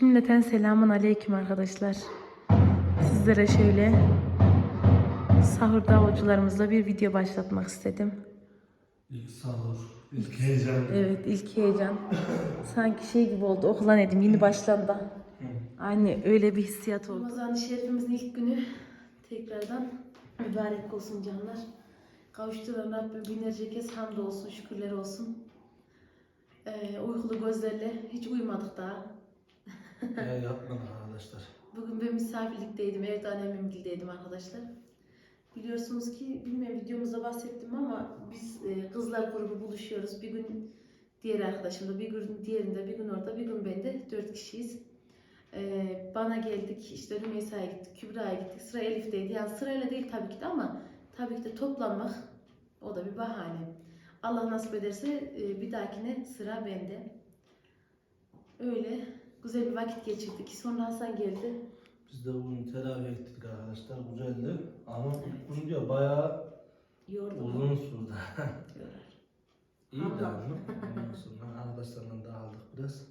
Cümleten selamun aleyküm arkadaşlar. Sizlere şöyle sahur davulcularımızla bir video başlatmak istedim. İlk sahur, ilk heyecan. Evet ilk heyecan. Sanki şey gibi oldu okulan edim yeni başlandı. Aynı öyle bir hissiyat oldu. Ramazan-ı Şerifimizin ilk günü tekrardan mübarek olsun canlar. Kavuşturan Rabbim binlerce kez hamdolsun, şükürler olsun. Ee, uykulu gözlerle hiç uyumadık daha. Ya yapmadık arkadaşlar. Bugün ben misafirlikteydim, evde annemgildeydim arkadaşlar. Biliyorsunuz ki, bilmiyorum videomuzda bahsettim ama biz e, kızlar grubu buluşuyoruz. Bir gün diğer arkadaşımda, bir gün diğerinde, bir gün orada, bir gün bende. Dört kişiyiz. E, bana geldik, işte Rümeysa'ya gittik, Kübra'ya gittik, sıra Elif'teydi. Yani sırayla değil tabii ki de ama tabii ki de toplanmak o da bir bahane. Allah nasip ederse e, bir dahakine sıra bende. Öyle güzel bir vakit geçirdik. Sonra Hasan geldi. Biz de bugün teravih ettik arkadaşlar. Güzeldi. Ama ilk gün diyor bayağı Yordu. uzun sürdü. Yorar. İyi de Allah. ama. Ondan sonra arkadaşlarla dağıldık biraz.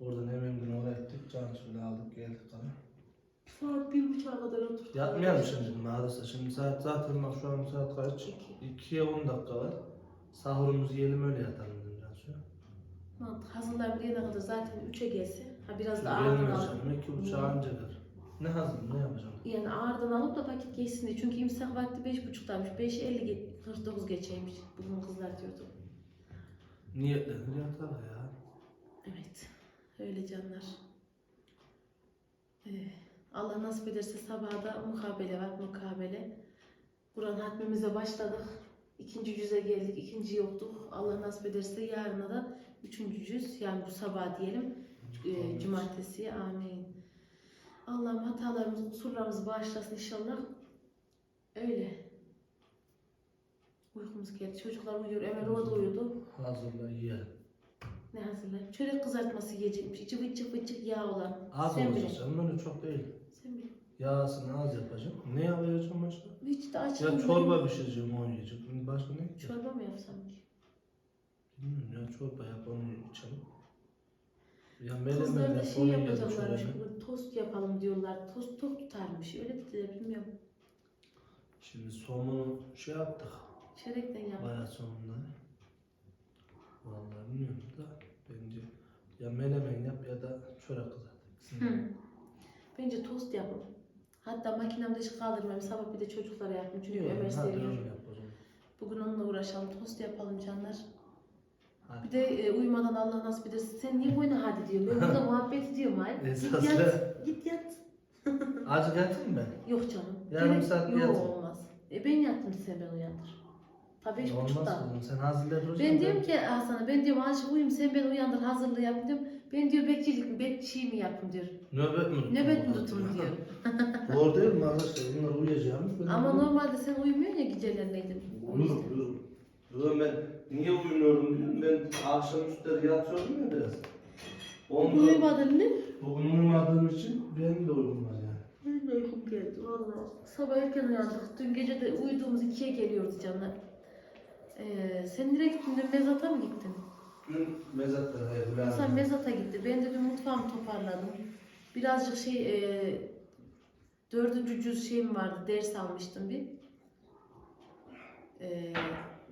Oradan hemen gün oraya gittik. Cansu'yla aldık geldik kana. Saat bir buçuğa kadar oturduk. Yatmayalım şimdi arkadaşlar. Şimdi saat zaten bak şu an saat kaç? İki. 2'ye 10 dakika var. Sahurumuzu yiyelim öyle yatalım dedim Cansu'ya. Hazırlar bir kadar zaten üçe gelse. Ha biraz da ağırdan alıp. canım. İki buçuğa anca gelir. Ne hazır ne yapacağım? Yani ağırdan alıp da vakit geçsin diye. Çünkü imsak vakti beş buçuktaymış. Beş elli ge- 49 geçeymiş. Bugün kızlar diyordu. Niyetlenir yatar ya. Evet. Öyle canlar. Ee, Allah nasip ederse sabaha da mukabele var. Mukabele. Kur'an hatmimize başladık. İkinci cüze geldik. ikinci yoktuk. Allah nasip ederse yarına da üçüncü cüz. Yani bu sabah diyelim. e, cumartesi. Amin. Allah'ım hatalarımızı, kusurlarımızı bağışlasın inşallah. Öyle. Uykumuz geldi. Çocuklar uyuyor. Ömer orada uyudu. Hazırla yiyelim. Ne hazırlayayım? Çörek kızartması yiyecekmiş. İçi vıcık vıcık yağ olan. Az Sen olacak bile. canım öyle çok değil. Sen bil. Yağsını az yapacağım. Ne yapacağım başka? Hiç de. Ya çorba pişireceğim onu yiyeceğim. Başka ne? Çorba mı yapsam ki? Bilmiyorum ya çorba yap onu içelim. Ya Kızlar da şey yapacaklarmış. Tost yapalım diyorlar. Tost tok tutarmış. Öyle dediler bilmiyorum. Şimdi somunu şey yaptık. Çörekten yap. Bayağı sonunda. Vallahi bilmiyorum da bence ya menemen yap ya da çörek kızart. Hı. Bence tost yapın. Hatta makinemde hiç kaldırmam. Sabah bir de çocuklara yaptım. Çünkü Ömer seviyor. Bugün onunla uğraşalım. Tost yapalım canlar. Bir de e, uyumadan Allah nasip ederse sen niye boyuna hadi diyor. Ben burada muhabbet ediyorum ay. Git Esas yat. Git yat. Acık yatayım ben. Yok canım. Yarım Direkt- saat Yok olmaz. E ben yattım sen ben uyandır. Tabii beş Olmaz buçukta. kızım sen hazırla duracaksın. Ben diyorum ki Hasan'a ben diyorum azıcık uyuyayım sen beni uyandır hazırlığı yap diyorum. Ben diyor bekçilik mi bek şey mi yapayım diyor. Nöbet mi tutun? Nöbet mi tutun diyor. Doğru değil mi arkadaşlar? Bunlar uyuyacağımız. Ben Ama de- normalde sen uyumuyorsun ya gecelerleydin. O yüzden. Uyurum, uyurum. Ulan ben niye uyumuyorum biliyorum. Ben akşam üstleri yatıyorum ya biraz. Ondan, Uyumadın mı? bugün uyumadığım için benim de uykum var yani. Benim de uykum geldi valla. Sabah erken uyandık. Dün gece de uyuduğumuz ikiye geliyordu canlar. Ee, sen nereye gittin? Dün mezata mı gittin? Dün mezatta hayır. Hasan mezata gitti. Ben de dün mutfağımı toparladım. Birazcık şey e, dördüncü cüz şeyim vardı. Ders almıştım bir. E,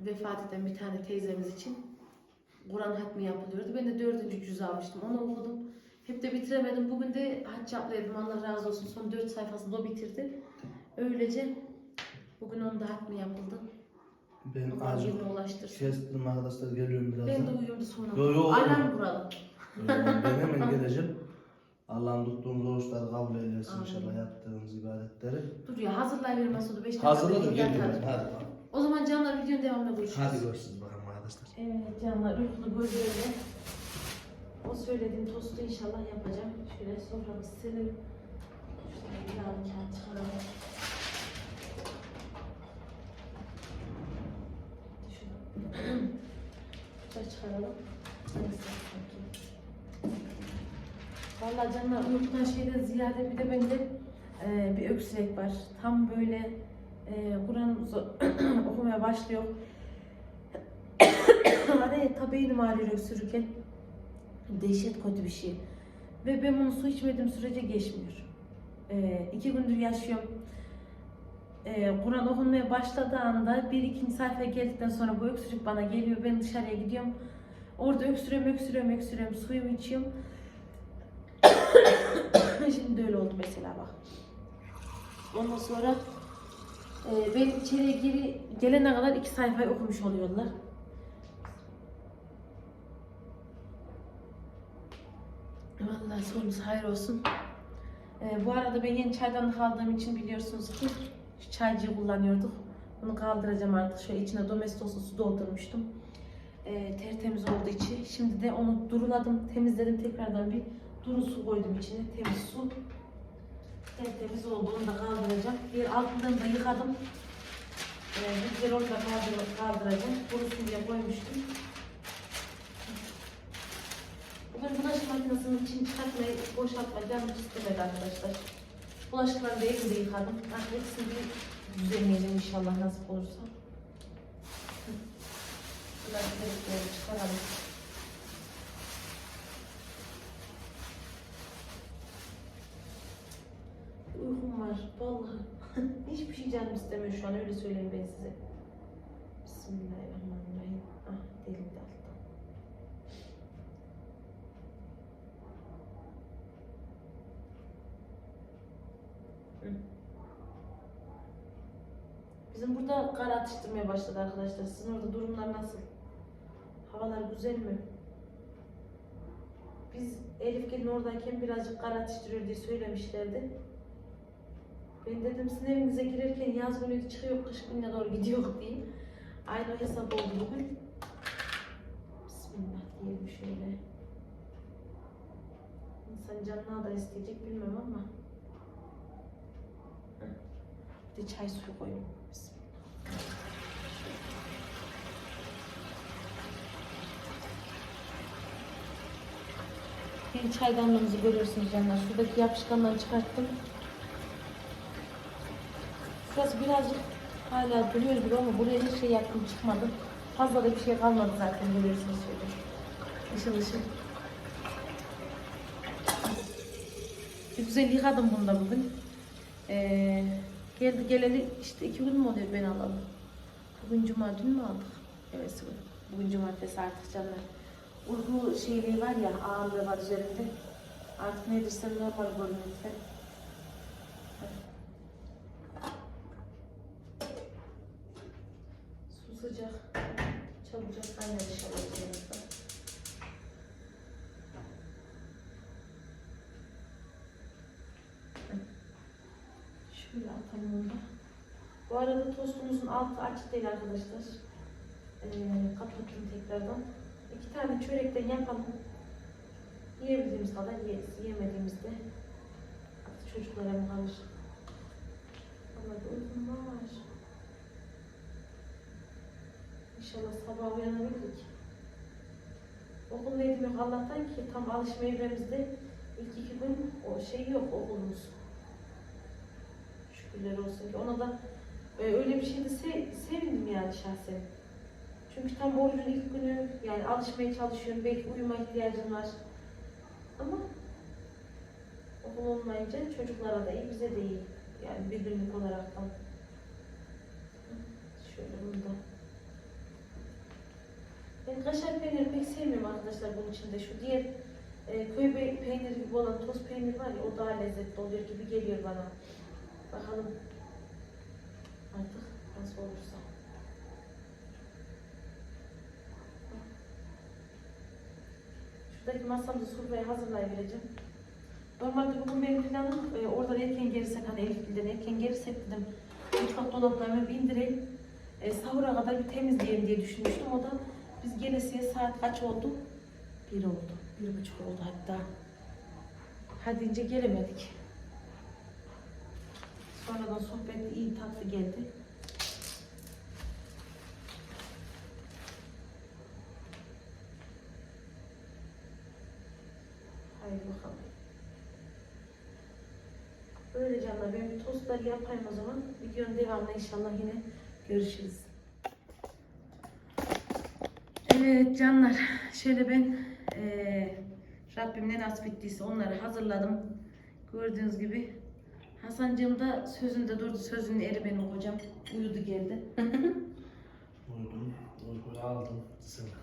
vefat eden bir tane teyzemiz için. Kur'an hatmi yapılıyordu. Ben de dördüncü cüz almıştım. Onu okudum. Hep de bitiremedim. Bugün de hac yaplaydım. Allah razı olsun. Son dört sayfasını o bitirdi. Öylece bugün onun da hatmi yapıldı. Ben ulaştırsın. kestim arkadaşlar geliyorum birazdan. Ben de uyumdu sonra. Yo, yo, Alarm kuralım. ben hemen geleceğim. Allah'ın tuttuğumuz oruçları kabul eylesin inşallah yaptığımız ibadetleri. Dur ya 5 dakika. Hazırladım geliyorum. Hadi. O zaman canlar videonun devamında görüşürüz. Hadi görüşürüz bakalım arkadaşlar. Evet canlar uykulu gözlerle o söylediğim tostu inşallah yapacağım. Şöyle soframızı serelim. Şöyle bir yağlı kağıt çıkaralım. Şöyle çıkaralım. Vallahi canlar uykudan şeyden ziyade bir de bende e, bir öksürek var. Tam böyle e, Kur'an zo- okumaya başlıyor. Araya ta beynim ağrıyor öksürürken. Dehşet kötü bir şey. Ve ben bunu su içmediğim sürece geçmiyor. Ee, iki gündür yaşıyorum. Ee, Kur'an okunmaya başladığı anda bir ikinci sayfaya geldikten sonra bu öksürük bana geliyor. Ben dışarıya gidiyorum. Orada öksürüyorum, öksürüyorum, öksürüyorum. Suyumu içiyorum. Şimdi öyle oldu mesela bak. Ondan sonra e, ben içeriye geri gelene kadar iki sayfayı okumuş oluyorlar. Vallahi sonumuz hayır olsun. Ee, bu arada ben yeni çaydanlık aldığım için biliyorsunuz ki şu çaycıyı kullanıyorduk. Bunu kaldıracağım artık. Şöyle içine domestoslu su doldurmuştum. Ee, tertemiz olduğu için. Şimdi de onu duruladım, temizledim. Tekrardan bir duru su koydum içine. Temiz su. Tertemiz oldu. Onu da kaldıracağım. Bir altından da yıkadım. Ee, güzel onu kaldır, kaldıracağım. Kurusun diye koymuştum. Bugün bulaşık makinesinin içini çıkartmayı, boşaltmayı canım istemedi arkadaşlar. Bulaşıkları da elimde yıkadım. Artık hepsini bir düzenleyelim inşallah nasip olursa. Delikleri çıkaralım. Uykum var vallahi. Hiçbir şey canım istemiyor şu an öyle söyleyeyim ben size. Bismillahirrahmanirrahim. Ah delim de alttan. Bizim burada kar atıştırmaya başladı arkadaşlar. Sizin orada durumlar nasıl? Havalar güzel mi? Biz Elif gelin oradayken birazcık kar atıştırıyor diye söylemişlerdi. Ben dedim sizin evinize girerken yaz günü çıkıyor, kış gününe doğru gidiyor diye. Aynı hesap oldu bugün. Bismillah diyelim şöyle. İnsan canına da isteyecek bilmem ama. Bir de çay suyu koyayım. Bismillah. Yeni çaydanlığımızı görüyorsunuz canlar. Şuradaki yapışkanları çıkarttım. Şurası birazcık hala duruyor gibi ama buraya hiç şey yaptım çıkmadı. Fazla da bir şey kalmadı zaten görüyorsunuz şöyle. Işıl ışıl. Güzel yıkadım bunu da bugün. Ee, geldi geleli işte iki gün mü oluyor ben alalım. Bugün cuma dün mü aldık? Evet bugün cumartesi artık canlar. Uyku şeyliği var ya ağırlığı var üzerinde. Artık ne desem normal görünürse. Su sıcak. Çabucak kaynar inşallah üzerinizde. Şöyle atalım onu da. Bu arada tostumuzun altı açık değil arkadaşlar. Ee, kapattım tekrardan. İki tane çörekten yapalım. Yiyebildiğimiz kadar yeriz. Yemediğimizde artık çocuklara mı kalır? Ama uykum var. İnşallah sabah uyanabilirik. Okuldaydım yok Allah'tan ki tam alışma evremizde ilk iki gün o şey yok okulumuz. Şükürler olsun ki ona da e, öyle bir şeyde se sevindim yani şahsen. Çünkü tam orucun ilk günü yani alışmaya çalışıyorum. Belki uyuma ihtiyacım var. Ama okul olmayınca çocuklara da iyi, bize de iyi. Yani bir günlük olaraktan. Şöyle bunu da. Ben kaşar peyniri pek sevmiyorum arkadaşlar bunun içinde. Şu diğer e, köy pe- peyniri gibi olan toz peynir var ya o daha lezzetli oluyor gibi geliyor bana. Bakalım artık nasıl olursa. Şuradaki masamda sofrayı hazırlayabileceğim. Normalde bugün benim planım e, oradan erken gelirsek hani Elif'den erken gelirsek dedim mutfak dolaplarını bir indireyim. E, sahura kadar bir temizleyelim diye düşünmüştüm. O da biz gelesiye saat kaç oldu? Bir oldu. Bir buçuk oldu hatta. Hadi ince gelemedik. Sonradan sohbet iyi tatlı geldi. Haydi bakalım. Böyle canlar ben bir tostlar yapayım o zaman. Videonun devamında inşallah yine görüşürüz. Evet canlar şöyle ben eee Rabbim ne nasip ettiyse onları hazırladım. Gördüğünüz gibi. Hasancığım da sözünde durdu. Sözünün eri benim kocam. Uyudu geldi. Uyudum. Uykuyu aldım.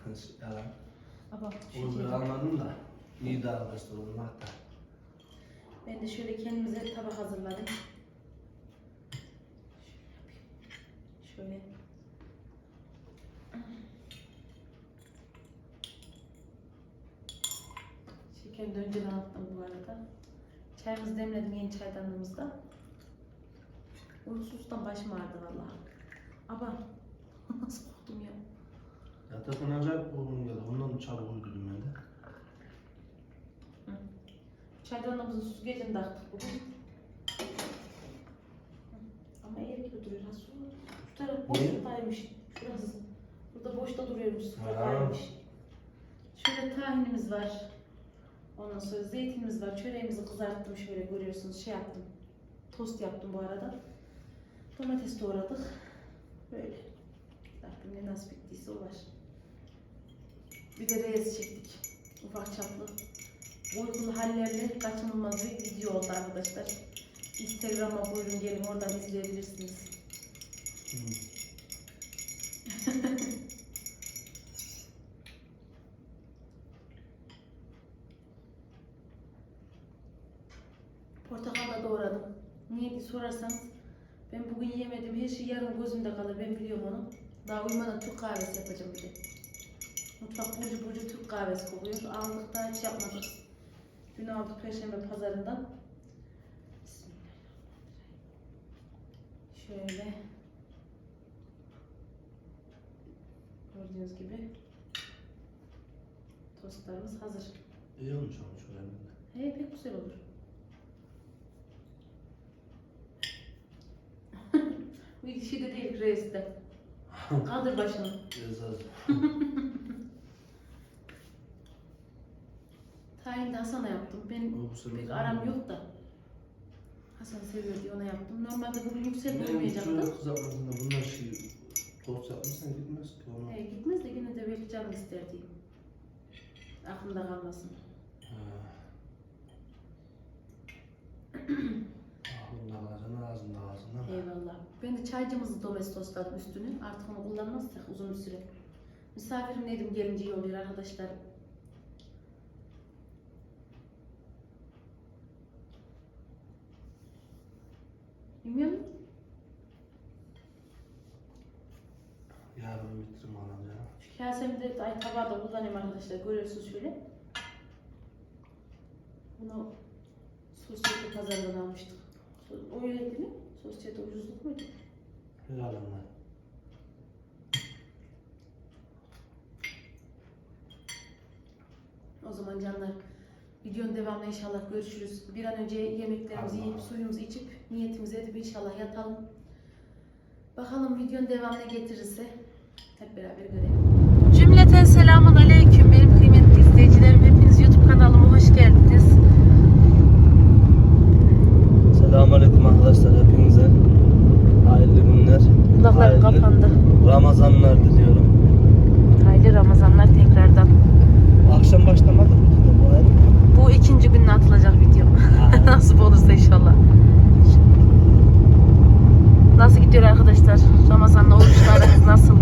Yalan. Ama şu Uykuyu almadım da. iyi davranıştı oğlum hatta. Ben de şöyle kendimize bir tabak hazırladım. Şöyle yapayım. Şöyle. Şekeri de önceden attım bu arada. Çayımızı demledim yeni çaydanlığımızda. Uykusuzdan başım ağrıdı vallahi. Ama nasıl korktum ya. Yatakın acayip uygun geldi. Ondan çabuk uyudum ben de. Çaydanlığımızın süzgecini taktık bugün. Ama ev gibi duruyor nasıl olur? Şu taraf boşluktaymış. Şurası. Burada boşta duruyormuş. Sıfırdaymış. Şöyle tahinimiz var. Ondan sonra zeytinimiz var. Çöreğimizi kızarttım şöyle görüyorsunuz. Şey yaptım. Tost yaptım bu arada. Domates doğradık. Böyle. Rabbim ne nasip ettiyse o var. Bir de reis çektik. Ufak çaplı. Uykulu hallerle kaçınılmaz bir video oldu arkadaşlar. Instagram'a buyurun gelin oradan izleyebilirsiniz. Hmm. Portakal da doğradım. Niye diye sorarsanız ben bugün yemedim. Her şey yarın gözümde kalır. Ben biliyorum onu. Daha uyumadan Türk kahvesi yapacağım bir de. Mutfak burcu burcu Türk kahvesi kokuyor. Aldık da hiç yapmadık. Dün aldık Perşembe pazarından. Şöyle. Gördüğünüz gibi tostlarımız hazır. İyi olmuş olmuş öğrendim. He pek güzel olur. Bu ilişki de değil reiste. Kaldır başını. Biraz az. Tayin de Hasan'a yaptım. Ben Uykusu pek aram yok da. Hasan seviyor diye ona yaptım. Normalde bugün yüksek Benim olmayacaktı. kızartmasında bunlar şey tost yapmışsan gitmez ki ona. He, gitmez de yine de belki canım ister. Aklımda kalmasın. Ha. Kalacaksın ağzında. Eyvallah. Ben de çaycımızı domestosladım üstünü. Artık onu kullanmazsak uzun bir süre. Misafirim dedim gelince iyi oluyor arkadaşlar. Bilmiyor musun? Yarın bitiririm ya. Şu kasemi de ay tabağı da kullanayım arkadaşlar. Görüyorsunuz şöyle. Bunu sosyete pazarından almıştık. O değil mi? Sosyete ucuzluk muydu? Helal onlar. O zaman canlar videonun devamında inşallah görüşürüz. Bir an önce yemeklerimizi Allah. yiyip suyumuzu içip niyetimizi edip inşallah yatalım. Bakalım videonun devamına getirirse hep beraber görelim. Cümleten selamun aleyküm benim kıymetli izleyicilerim. Hepiniz YouTube kanalıma hoş geldiniz. Selamünaleyküm arkadaşlar hepinize. Hayırlı günler. Hayırlı kapandı. Ramazanlar diliyorum. Hayırlı Ramazanlar tekrardan. Akşam başlamadı mı bu ikinci gününe atılacak video. Nasip olursa inşallah. Nasıl gidiyor arkadaşlar? Ramazan'la oruçlarınız nasıl?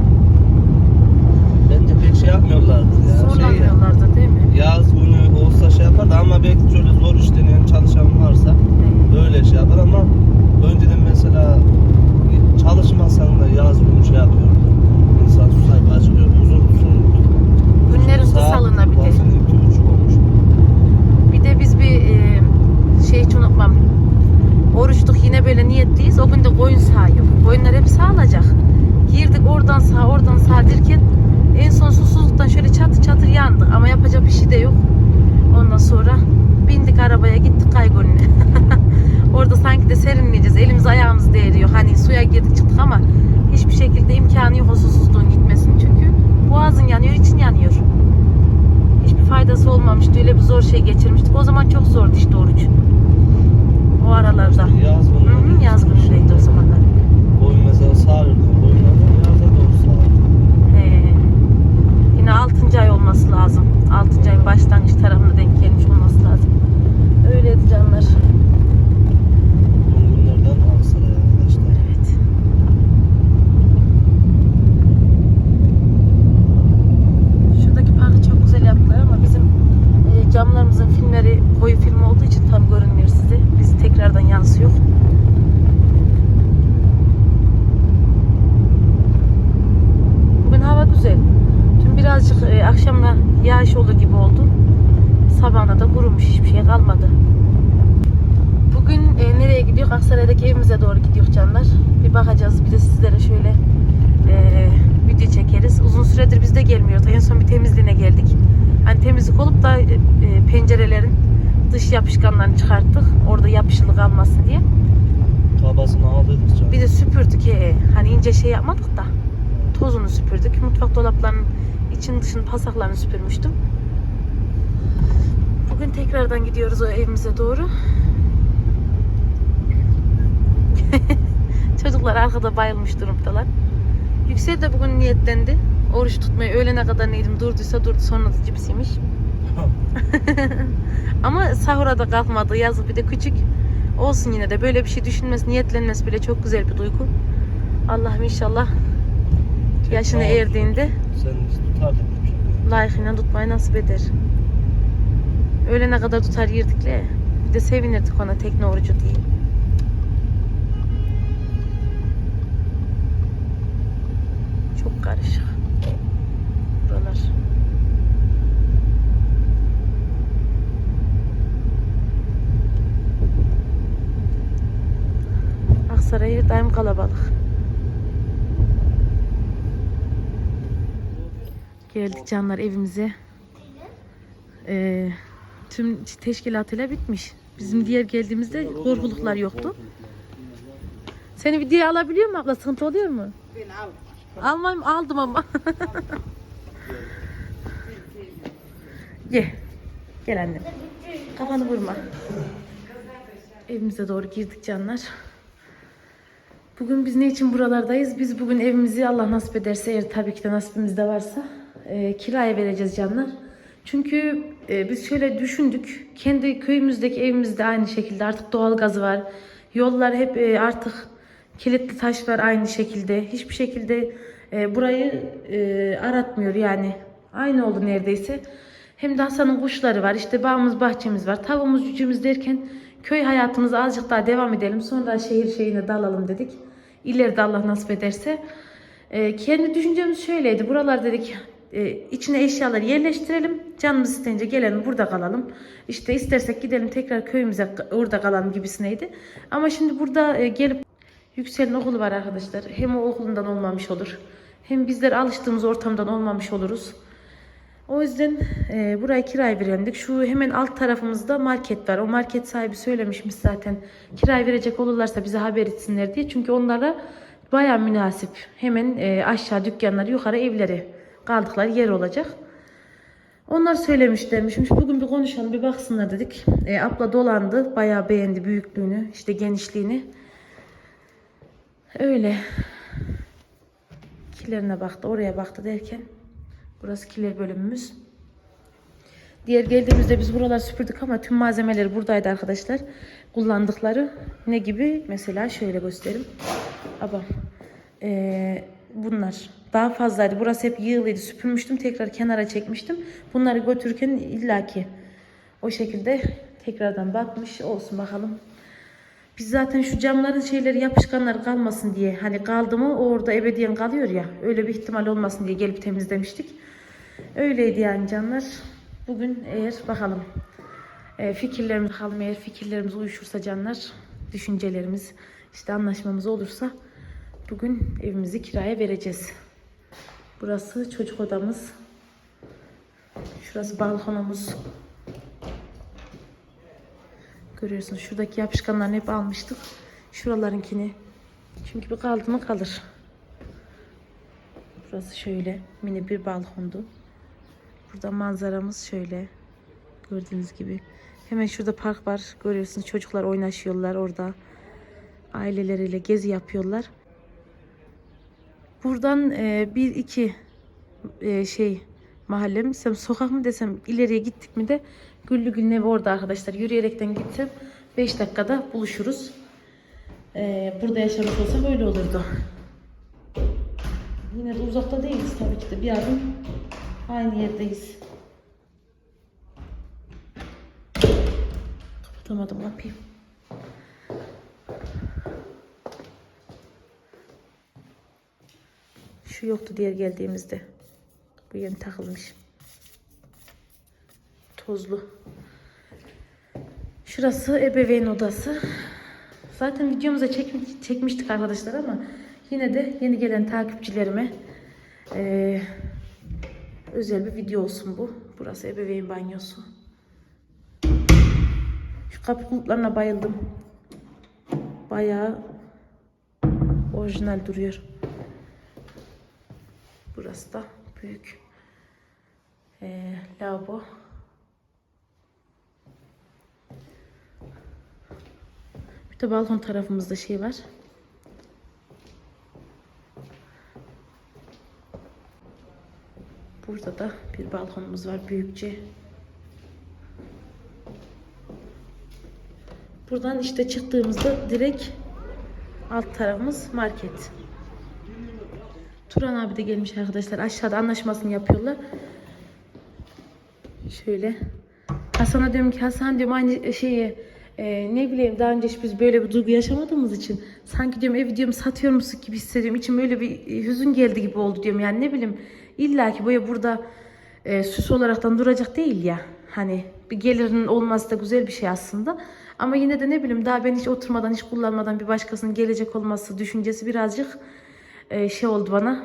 Temizlik olup da e, e, pencerelerin dış yapışkanlarını çıkarttık. Orada yapışılı kalmasın diye. Tabasını aldıydık canım. Bir de süpürdük. he. Hani ince şey yapmadık da. Tozunu süpürdük. Mutfak dolaplarının için dışını pasaklarını süpürmüştüm. Bugün tekrardan gidiyoruz o evimize doğru. Çocuklar arkada bayılmış durumdalar. Yüksel de bugün niyetlendi. Oruç tutmayı öğlene kadar neydim durduysa durdu sonra da cips yemiş. Ama sahura da kalkmadı yazık bir de küçük. Olsun yine de böyle bir şey düşünmesi, niyetlenmesi bile çok güzel bir duygu. Allah'ım inşallah yaşına Tekrar erdiğinde Sen tutar demiş. layıkıyla tutmayı nasip eder. Öğlene kadar tutar yerdikle. Bir de sevinirdik ona tekne orucu diye. Çok karışık. Buralar. Aksaray daim kalabalık. Geldik canlar evimize. Ee, tüm teşkilatıyla bitmiş. Bizim diğer geldiğimizde korkuluklar yoktu. Seni bir diye alabiliyor mu abla? Sıkıntı oluyor mu? Ben al. Almam aldım ama. Gel. Gel annem. Kafanı vurma. Evimize doğru girdik canlar. Bugün biz ne için buralardayız? Biz bugün evimizi Allah nasip ederse eğer tabii ki de nasibimizde varsa e, kiraya vereceğiz canlar. Çünkü e, biz şöyle düşündük. Kendi köyümüzdeki evimizde aynı şekilde artık doğalgaz var. Yollar hep e, artık kilitli taş var aynı şekilde. Hiçbir şekilde e, burayı e, aratmıyor yani. Aynı oldu neredeyse. Hem de Hasan'ın kuşları var. işte bağımız bahçemiz var. Tavuğumuz cücüğümüz derken köy hayatımıza azıcık daha devam edelim. Sonra şehir şeyine dalalım dedik. İleride Allah nasip ederse. E, kendi düşüncemiz şöyleydi. Buralar dedik e, içine eşyaları yerleştirelim. Canımız isteyince gelelim burada kalalım. İşte istersek gidelim tekrar köyümüze orada kalalım gibisineydi. Ama şimdi burada e, gelip Yüksel'in okulu var arkadaşlar. Hem o okulundan olmamış olur. Hem bizler alıştığımız ortamdan olmamış oluruz. O yüzden e, burayı kiraya verendik. Şu hemen alt tarafımızda market var. O market sahibi söylemişmiş zaten. Kiraya verecek olurlarsa bize haber etsinler diye. Çünkü onlara baya münasip. Hemen e, aşağı dükkanları, yukarı evleri kaldıkları yer olacak. Onlar söylemişlermişmiş. Bugün bir konuşalım, bir baksınlar dedik. E, abla dolandı. Bayağı beğendi büyüklüğünü, işte genişliğini. Öyle. Kilerine baktı, oraya baktı derken burası kiler bölümümüz. Diğer geldiğimizde biz buralar süpürdük ama tüm malzemeleri buradaydı arkadaşlar. Kullandıkları ne gibi? Mesela şöyle göstereyim. Abam. Ee, bunlar daha fazlaydı. Burası hep yığılıydı. Süpürmüştüm. Tekrar kenara çekmiştim. Bunları götürürken illaki o şekilde tekrardan batmış olsun bakalım. Biz zaten şu camların şeyleri yapışkanlar kalmasın diye hani kaldı mı o orada ebediyen kalıyor ya öyle bir ihtimal olmasın diye gelip temizlemiştik. Öyleydi yani canlar. Bugün eğer bakalım e, fikirlerimiz bakalım eğer fikirlerimiz uyuşursa canlar düşüncelerimiz işte anlaşmamız olursa bugün evimizi kiraya vereceğiz. Burası çocuk odamız. Şurası balkonumuz. Görüyorsunuz şuradaki yapışkanlarını hep almıştık. Şuralarınkini. Çünkü bir kaldı mı kalır. Burası şöyle mini bir balkondu. Burada manzaramız şöyle. Gördüğünüz gibi. Hemen şurada park var. Görüyorsunuz çocuklar oynaşıyorlar orada. Aileleriyle gezi yapıyorlar. Buradan e, bir iki e, şey mahalle mi desem sokak mı desem ileriye gittik mi de Güllü Gül'ün evi orada arkadaşlar. Yürüyerekten gitsem 5 dakikada buluşuruz. Ee, burada yaşamış olsam öyle olurdu. Yine de uzakta değiliz tabii ki de bir adım aynı yerdeyiz. Kapatamadım kapıyı. Şu yoktu diğer geldiğimizde. Bu yeni takılmış. Tozlu. Şurası ebeveyn odası. Zaten videomuza çekmi- çekmiştik arkadaşlar ama yine de yeni gelen takipçilerime eee, özel bir video olsun bu. Burası ebeveyn banyosu. Şu kapı kulplarına bayıldım. Bayağı orijinal duruyor. Burası da büyük. Ee, lavabo. Bir de balkon tarafımızda şey var. Burada da bir balkonumuz var büyükçe. Buradan işte çıktığımızda direkt alt tarafımız market. Turan abi de gelmiş arkadaşlar. Aşağıda anlaşmasını yapıyorlar. Şöyle. Hasan'a diyorum ki Hasan diyorum aynı şeyi e, ne bileyim daha önce hiç biz böyle bir duygu yaşamadığımız için sanki diyorum evi diyorum satıyor musun gibi hissediyorum. İçim öyle bir e, hüzün geldi gibi oldu diyorum. Yani ne bileyim illa ki böyle burada e, süs olaraktan duracak değil ya. Hani bir gelirinin olması da güzel bir şey aslında. Ama yine de ne bileyim daha ben hiç oturmadan hiç kullanmadan bir başkasının gelecek olması düşüncesi birazcık e, şey oldu bana.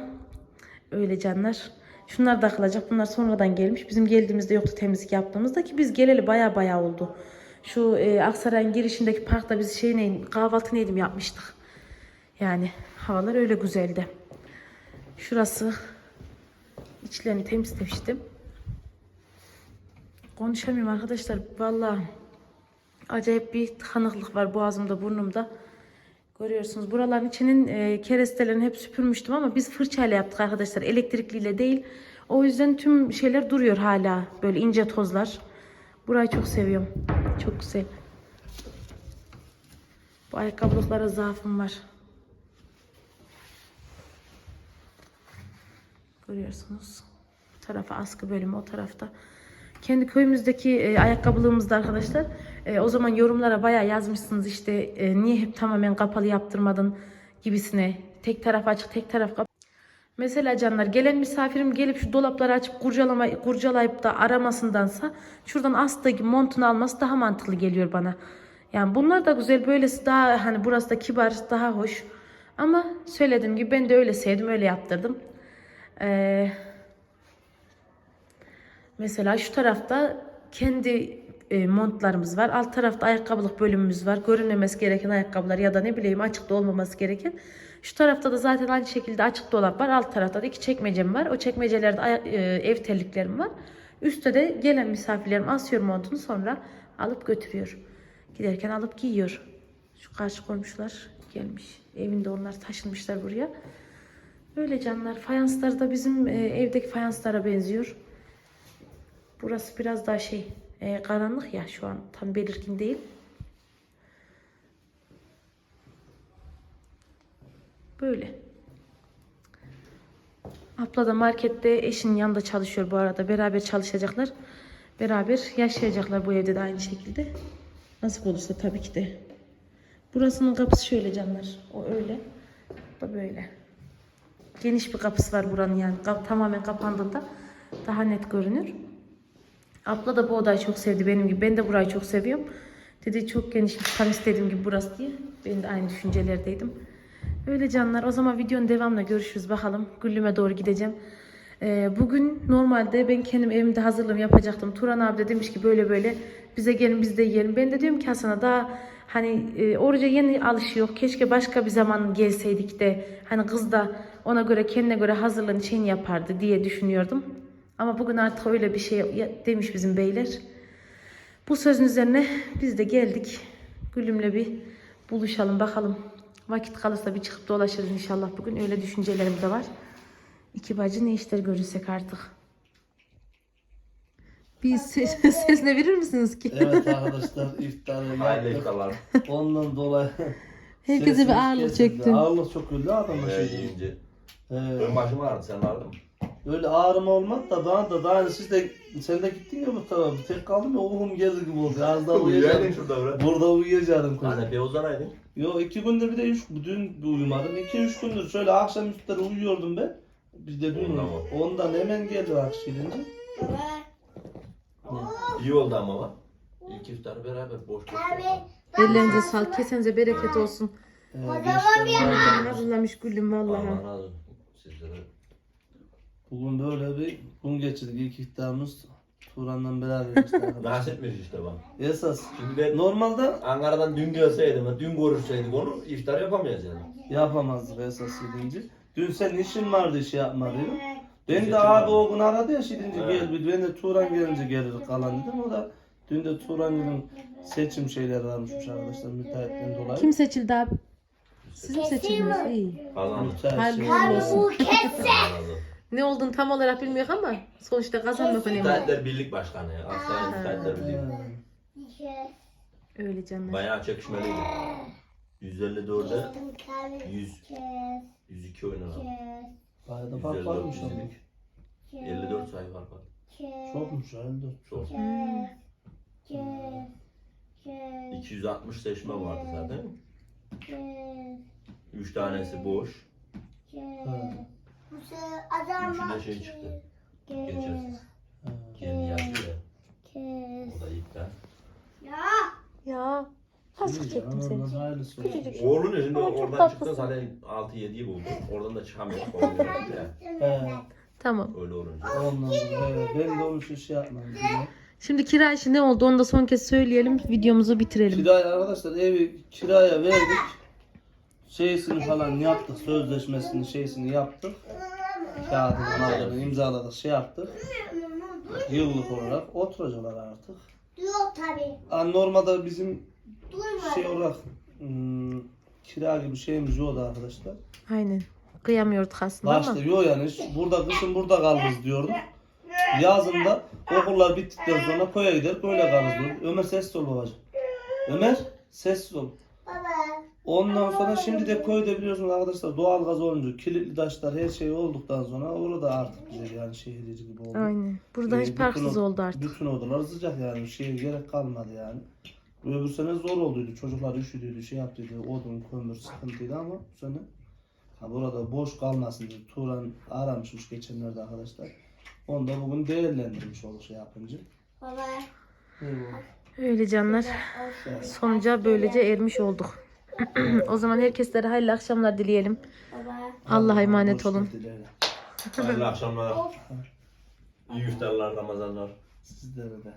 Öyle canlar. Şunlar da akılacak. Bunlar sonradan gelmiş. Bizim geldiğimizde yoktu temizlik yaptığımızda ki biz geleli baya baya oldu. Şu e, Aksaray'ın girişindeki parkta biz şey neyin kahvaltı neydim yapmıştık. Yani havalar öyle güzeldi. Şurası içlerini temizlemiştim. Konuşamıyorum arkadaşlar. Vallahi acayip bir tıkanıklık var boğazımda, burnumda. Görüyorsunuz buraların içinin e, kerestelerini hep süpürmüştüm ama biz fırçayla yaptık arkadaşlar. Elektrikliyle değil. O yüzden tüm şeyler duruyor hala. Böyle ince tozlar. Burayı çok seviyorum. Çok güzel. Bu ayakkabılıklara zaafım var. Görüyorsunuz. Bu tarafa askı bölümü o tarafta. Kendi köyümüzdeki e, ayakkabılığımızda arkadaşlar e, o zaman yorumlara bayağı yazmışsınız işte e, niye hep tamamen kapalı yaptırmadın gibisine. Tek taraf açık tek taraf kapalı. Mesela canlar gelen misafirim gelip şu dolapları açıp kurcalama, kurcalayıp da aramasındansa şuradan astığı montunu alması daha mantıklı geliyor bana. Yani bunlar da güzel böylesi daha hani burası da kibar daha hoş. Ama söylediğim gibi ben de öyle sevdim öyle yaptırdım. Eee Mesela şu tarafta kendi e, montlarımız var. Alt tarafta ayakkabılık bölümümüz var. Görünmemesi gereken ayakkabılar ya da ne bileyim açıkta olmaması gereken. Şu tarafta da zaten aynı şekilde açık dolap var. Alt tarafta da iki çekmecem var. O çekmecelerde e, ev terliklerim var. Üstte de gelen misafirlerim asıyor montunu sonra alıp götürüyor. Giderken alıp giyiyor. Şu karşı komşular gelmiş. Evinde onlar taşınmışlar buraya. Öyle canlar. Fayanslar da bizim e, evdeki fayanslara benziyor. Burası biraz daha şey e, karanlık ya şu an tam belirgin değil. Böyle. Abla da markette eşinin yanında çalışıyor bu arada. Beraber çalışacaklar. Beraber yaşayacaklar bu evde de aynı şekilde. Nasip olursa tabii ki de. Burasının kapısı şöyle canlar. O öyle. Bu böyle. Geniş bir kapısı var buranın yani. Tamamen kapandığında daha net görünür. Abla da bu odayı çok sevdi benim gibi. Ben de burayı çok seviyorum. Dedi çok geniş bir tam istediğim gibi burası diye. Ben de aynı düşüncelerdeydim. Öyle canlar. O zaman videonun devamında görüşürüz bakalım. Güllüme doğru gideceğim. Ee, bugün normalde ben kendim evimde hazırlığım yapacaktım. Turan abi de demiş ki böyle böyle bize gelin biz de yiyelim. Ben de diyorum ki Hasan'a daha hani e, oruca yeni alışıyor. Keşke başka bir zaman gelseydik de hani kız da ona göre kendine göre hazırlığın şeyini yapardı diye düşünüyordum. Ama bugün artık öyle bir şey demiş bizim beyler. Bu sözün üzerine biz de geldik. Gülümle bir buluşalım bakalım. Vakit kalırsa bir çıkıp dolaşırız inşallah bugün. Öyle düşüncelerim de var. İki bacı ne işler görürsek artık. Bir ses, sesine verir misiniz ki? Evet arkadaşlar iftarı yaptık. Ondan dolayı Herkese bir ağırlık çöktü. Ağırlık çok öldü adamın Ee, şey. yiyince. Ee, Benim başım ağrıdı sen ağrıdın mı? öyle ağrıma olmadı da bana da daha siz de sen de gittin ya bu tarafa tek kaldım ya uhum geldi gibi oldu. Az daha uyuyacaktım. şurada bre. Burada uyuyacaktım kızım. Hani bir uzanaydın. Yo iki gündür bir de üç, dün bir uyumadım. İki üç gündür şöyle akşam üstleri uyuyordum ben. Biz de dün Ondan mı? Ondan hemen geldi akşam gelince. İyi oldu ama bak. İlk iftarı beraber boş boş. Ellerinize sağlık, kesenize bereket olsun. Ee, gençler- Zaten hazırlamış gülüm vallahi. Allah razı olsun. Sizlere Bugün böyle bir gün geçirdik. İlk iftarımız Turan'la beraber işte. Nasipmiş işte bak. Esas. Şimdi ben Normalde Ankara'dan dün gelseydim, dün görüşseydik onu iftar yapamayacağız yani. yapamazdık esas yedinci. Dün senin işin vardı işi yapma. Ben de abi o gün aradı ya Evet. gel bir ben de Turan gelince gelir kalan dedim. O da dün de Turan'ın seçim şeyleri varmışmış arkadaşlar müteahhitten dolayı. Kim seçildi abi? Siz mi seçildiniz? İyi. Kazandık. Hayırlı var. olsun. Kazandık. Ne olduğunu tam olarak bilmiyor ama sonuçta kazanmak önemli. Müteahhitler Birlik Başkanı ya. Aslan Müteahhitler Birliği. Öyle canlar. Bayağı çekişmeliydi. 154'e 100, 102 oynanan. Bayağı da fark 154, varmış ama. 102. 54 sayı fark var. Çokmuş herhalde. Çok. Hmm. 260 seçme vardı zaten. 3 tanesi boş. Ha, Üçünde şey çıktı. Geçersiz. ha. Kendi yazdı ya. O da iptal. Ya. Azıcık İyi çektim canım, seni. ondan hayırlısı olsun. Küçücük. Oğlun şimdi Ama çok oradan tatlısın. çıktı zaten 6-7'yi buldu. Oradan da çıkamıyor. Ya. He, Tamam. Öyle olunca. ondan dolayı he, ben de onun için şey yapmam. Şimdi kira işi ne oldu onu da son kez söyleyelim. Videomuzu bitirelim. Kiraya arkadaşlar evi kiraya verdik. Şeysini falan yaptık. Sözleşmesini şeysini yaptık. Kağıdını malını imzaladık şey yaptık. Yıllık olarak oturacaklar artık. Diyor tabii. Ha, Normalde bizim Duymadım. şey olarak hmm, kira gibi şeyimiz yoktu arkadaşlar. Aynen. Kıyamıyorduk aslında Başta ama. yok yani burada kışın burada kalırız diyorduk. Yazında okullar bittikten sonra köye gider böyle kalırız diyorduk. Ömer sessiz ol babacığım. Ömer sessiz ol. Baba. Ondan sonra şimdi de köyde biliyorsunuz arkadaşlar doğalgaz olunca kilitli taşlar her şey olduktan sonra orada artık bize yani şehir gibi oldu. Aynen. Burada Ee, hiç parksız o- oldu artık. Bütün odalar sıcak yani şeye gerek kalmadı yani. Öbür sene zor olduydu. Çocuklar üşüdüydü, şey yaptıydı. Odun, kömür sıkıntıydı ama bu sene ha burada boş kalmasın diye Turan aramışmış geçenlerde arkadaşlar. Onu da bugün değerlendirmiş olur şey yapınca. Baba. Öyle canlar. Sonuca böylece ermiş olduk. o zaman herkeslere hayırlı akşamlar dileyelim. Baba. Allah'a emanet olun. Hayırlı akşamlar. İyi iftarlar, Ramazanlar. Sizlere de.